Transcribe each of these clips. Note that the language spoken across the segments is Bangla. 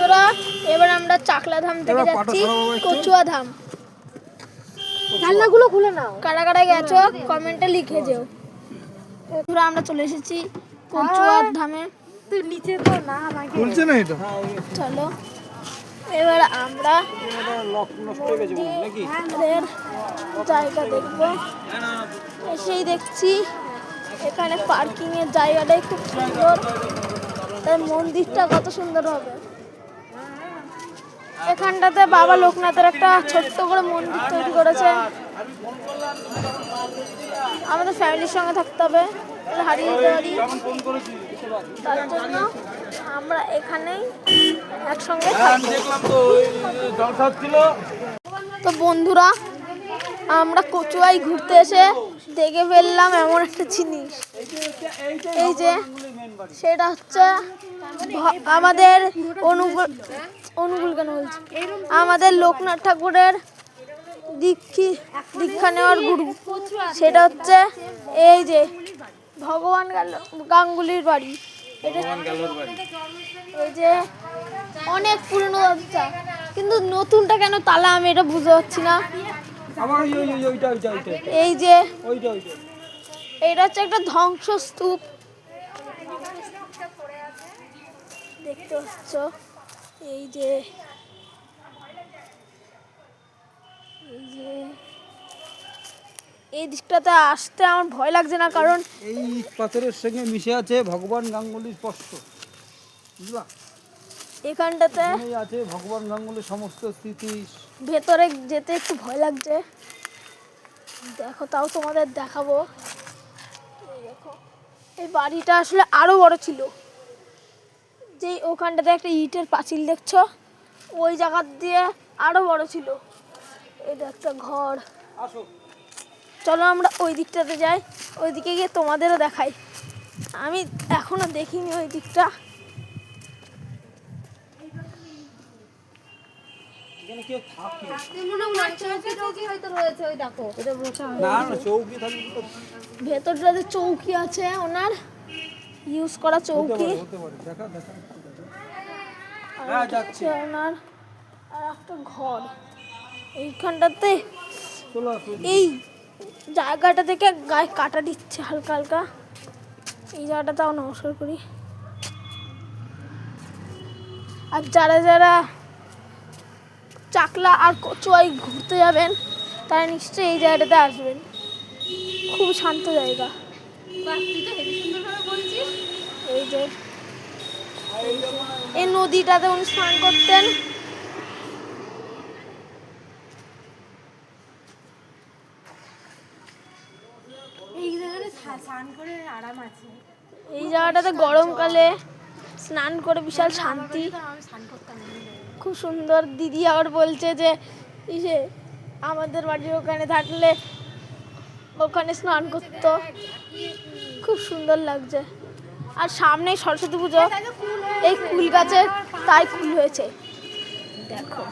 বন্ধুরা এবার আমরা চাকলা ধাম থেকে যাচ্ছি কচুয়া ধাম জানলাগুলো খুলে নাও। কারা কারা গেছো কমেন্টে লিখে যেও। বন্ধুরা আমরা চলে এসেছি কচুয়া ধামে তুই নিচে তো না আমাকে খুলছে না এটা? চলো এবার আমরা লক নষ্ট হয়ে গেছে নাকি আমাদের জায়গা দেখব। এসেই দেখছি এখানে পার্কিং এর জায়গাটা খুব সুন্দর। তার মন্দিরটা কত সুন্দর হবে। এখানটাতে বাবা লোকনাথের একটা ছোট্ট করে মন্দির তৈরি করেছে। আমাদের ফ্যামিলির সঙ্গে থাকতে হবে তার জন্য আমরা এখানেই একসঙ্গে তো বন্ধুরা, আমরা ঘুরতে এসে দেখে ফেললাম এমন একটা জিনিস। এই যে, সেটা হচ্ছে আমাদের অনুকূল অনুকূল কেন বলছি আমাদের লোকনাথ ঠাকুরের দীক্ষি দীক্ষা নেওয়ার গুরু। সেটা হচ্ছে এই যে ভগবান গাঙ্গুলির বাড়ি। এটা এই যে অনেক পুরনো বাচ্চা কিন্তু নতুনটা কেন তালা আমি এটা বুঝতে পারছি না। এই যে এটা হচ্ছে একটা ধ্বংসস্তূপ। দেখতে পাচ্ছ? এই যে এই যে এই দিকটাতে আসতে আমার ভয় লাগছে না কারণ এই পাথরের সঙ্গে মিশে আছে ভগবান গাঙ্গুলির স্পষ্ট বুঝলা? এখানটাতে আছে ভগবান গাঙ্গুলির সমস্ত স্মৃতি ভেতরে যেতে একটু ভয় লাগছে। দেখো তাও তোমাদের দেখাবো। এই দেখো এই বাড়িটা আসলে আরও বড় ছিল। যেই ওখানটাতে একটা ইটের পাঁচিল দেখছ ওই জায়গা দিয়ে আরও বড় ছিল। এটা একটা ঘর। চলো আমরা ওই দিকটাতে যাই ওই দিকে গিয়ে তোমাদেরও দেখাই। আমি এখনও দেখিনি ওই দিকটা। এখানে কেউ থাকে? চৌকি হয়তো রয়েছে ওই দেখো। এটা বসা না না চৌকি থাকলে তো ভেতরটাতে চৌকি আছে ওনার ইউজ করা চৌকি। আর হ্যাঁ, ওনার আর একটা ঘর। এইখানটাতে এই জায়গাটা থেকে গায়ে কাটা দিচ্ছে হালকা হালকা। এই জায়গাটা তাও নমস্কার করি। আর যারা যারা চাকলা আর কচুয়াই ঘুরতে যাবেন তারা নিশ্চয়ই এই জায়গাটাতে আসবেন। খুব শান্ত জায়গা। তুই তো হেভি সুন্দরভাবে বলছিস। এই যে এই নদীটাতে উনি স্নান করতেন। এই জায়গাটা স্নান করে আরাম আছে। এই জায়গাটাতে গরমকালে স্নান করে বিশাল শান্তি। খুব সুন্দর দিদি আবার বলছে যে ইসে আমাদের বাড়ির ওখানে থাকলে ওখানে স্নান করতো। খুব সুন্দর লাগছে। আর সামনেই সরস্বতী পুজো। এই কুল গাছে তাই কুল হয়েছে। দেখো।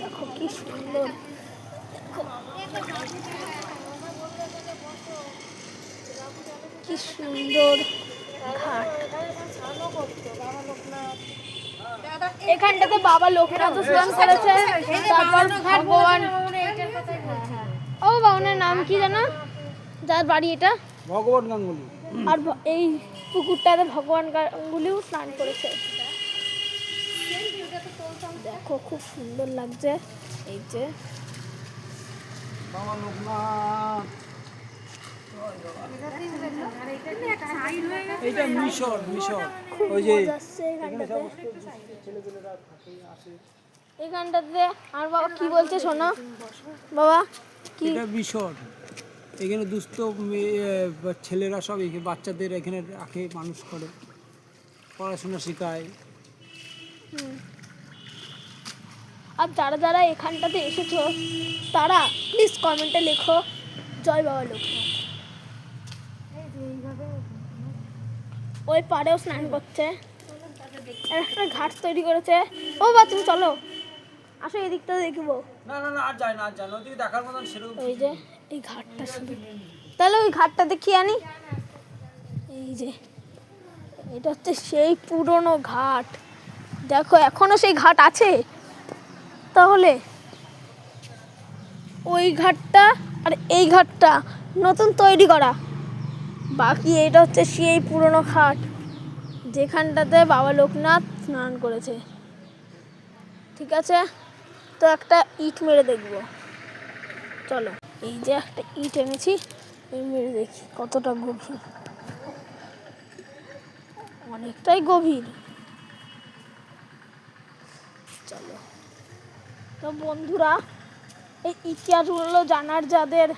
দেখো কি সুন্দর। কি সুন্দর ঘাট। এখানটাতে বাবা লোকনাথ স্নান করেছে। তারপর ভগবান বাবনের নাম কি জানো? যার বাড়ি এটা। ভগবান গাঙ্গুলি। আর এই পুকুরটাতে ভগবান গাঙ্গুলিও স্নান করেছে। দেখো খুব সুন্দর লাগছে। এই যে। বাবা এইটা মিশর মিশর। ওই যে এখানটাতে আর বাবা কি বলছে শোনো? বাবা কি? এটা মিশর এখানে দুস্থ ছেলেরা সব এখানে বাচ্চাদের এখানে রাখে মানুষ করে। পড়াশোনা শেখায়। আর যারা যারা এখানটাতে এসেছ তারা প্লিজ কমেন্টে লেখো জয় বাবা লোকনাথ। ওই পাড়েও স্নান করছে। একটা ঘাট তৈরি করেছে। ও বাচ্চা চলো। আসো এই দিকটা দেখব। না না না আর যায় না আর যায় না। ওদিকে দেখার মতন সেরকম ওই যে এই ঘাটটা শুধু। তাহলে ওই ঘাটটা দেখিয়ে আনি। এই যে এটা হচ্ছে সেই পুরনো ঘাট। দেখো এখনও সেই ঘাট আছে। তাহলে ওই ঘাটটা আর এই ঘাটটা নতুন তৈরি করা। বাকি এটা হচ্ছে সেই পুরনো ঘাট। যেখানটাতে বাবা লোকনাথ স্নান করেছে। ঠিক আছে? তো একটা ইট মেরে দেখব। চলো, এই যে একটা ইট এনেছি, এই মেরে দেখি কতটা গভীর। অনেকটাই গভীর। চলো। তো বন্ধুরা, এই ইতিহাসগুলো জানার যাদের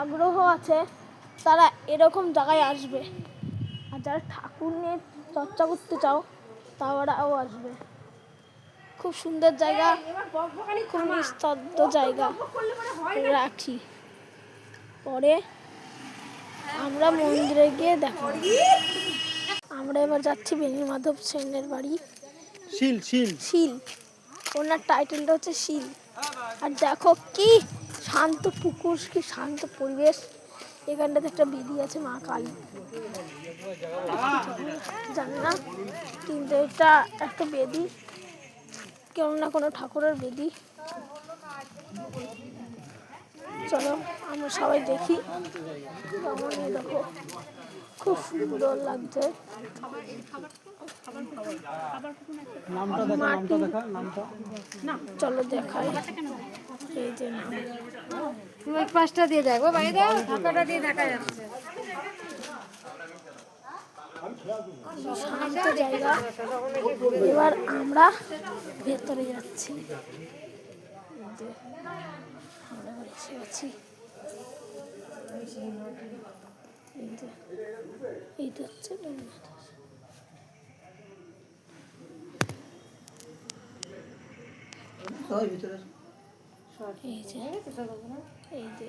আগ্রহ আছে, তারা এরকম জায়গায় আসবে। আর যারা ঠাকুর নিয়ে চর্চা করতে চাও, তারাও আসবে। খুব সুন্দর জায়গা খুব নিস্তব্ধ জায়গা। রাখি। পরে আমরা মন্দিরে গিয়ে দেখো আমরা এবার যাচ্ছি বেনি মাধব সেনের বাড়ি। শিল শিল। শিল। ওনার টাইটেলটা হচ্ছে শিল। আর দেখো কি শান্ত পুকুর কি শান্ত পরিবেশ। এখানটাতে একটা বেদি আছে মা কালী। জানি না কিন্তু এটা একটা বেদি। কেউ না কোনো ঠাকুরের বেদি। চলো আমরা সবাই দেখি। দেখো খুব সুন্দর লাগছে। নামটা দেখা নামটা দেখা নামটা। চলো দেখাই। এই যে নাম। তুমি পাঁচটা দিয়ে দেখো বাইরে ঢাকাটা দিয়ে দেখা যাচ্ছে। শান্ত জায়গা এবার আমরা ভেতরে যাচ্ছি। আমরা এসে গেছি এইটা হচ্ছে। এই যে এই যে।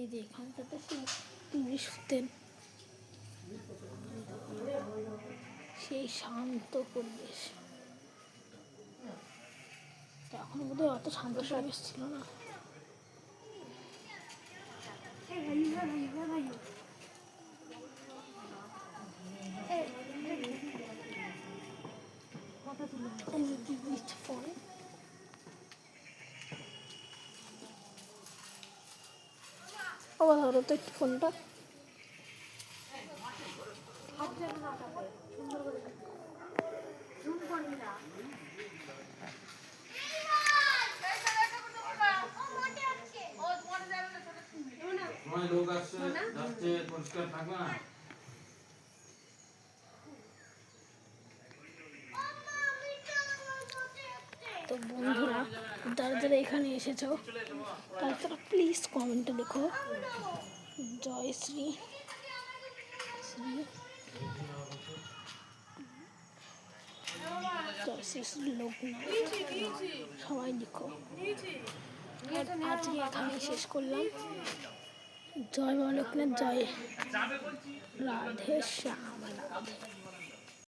এই যে এখানটাতে সেই তিনি শুতেন সেই শান্ত পরিবেশ এখন বোধহয় অত শান্ত পরিবেশ ছিল না ফোন ও ধরো তো একটু ফোনটা। লোক আসছে পরিষ্কার থাকবে না? তো বন্ধুরা, যারা যারা এখানে এসেছ, তারা তারা প্লিজ কমেন্টে লেখো। জয় শ্রী। শ্রী জয় শ্রী সবাই লিখো। আজকে এখানে শেষ করলাম। জয় লোকনাথ, জয় রাধে শ্যাম রাধে।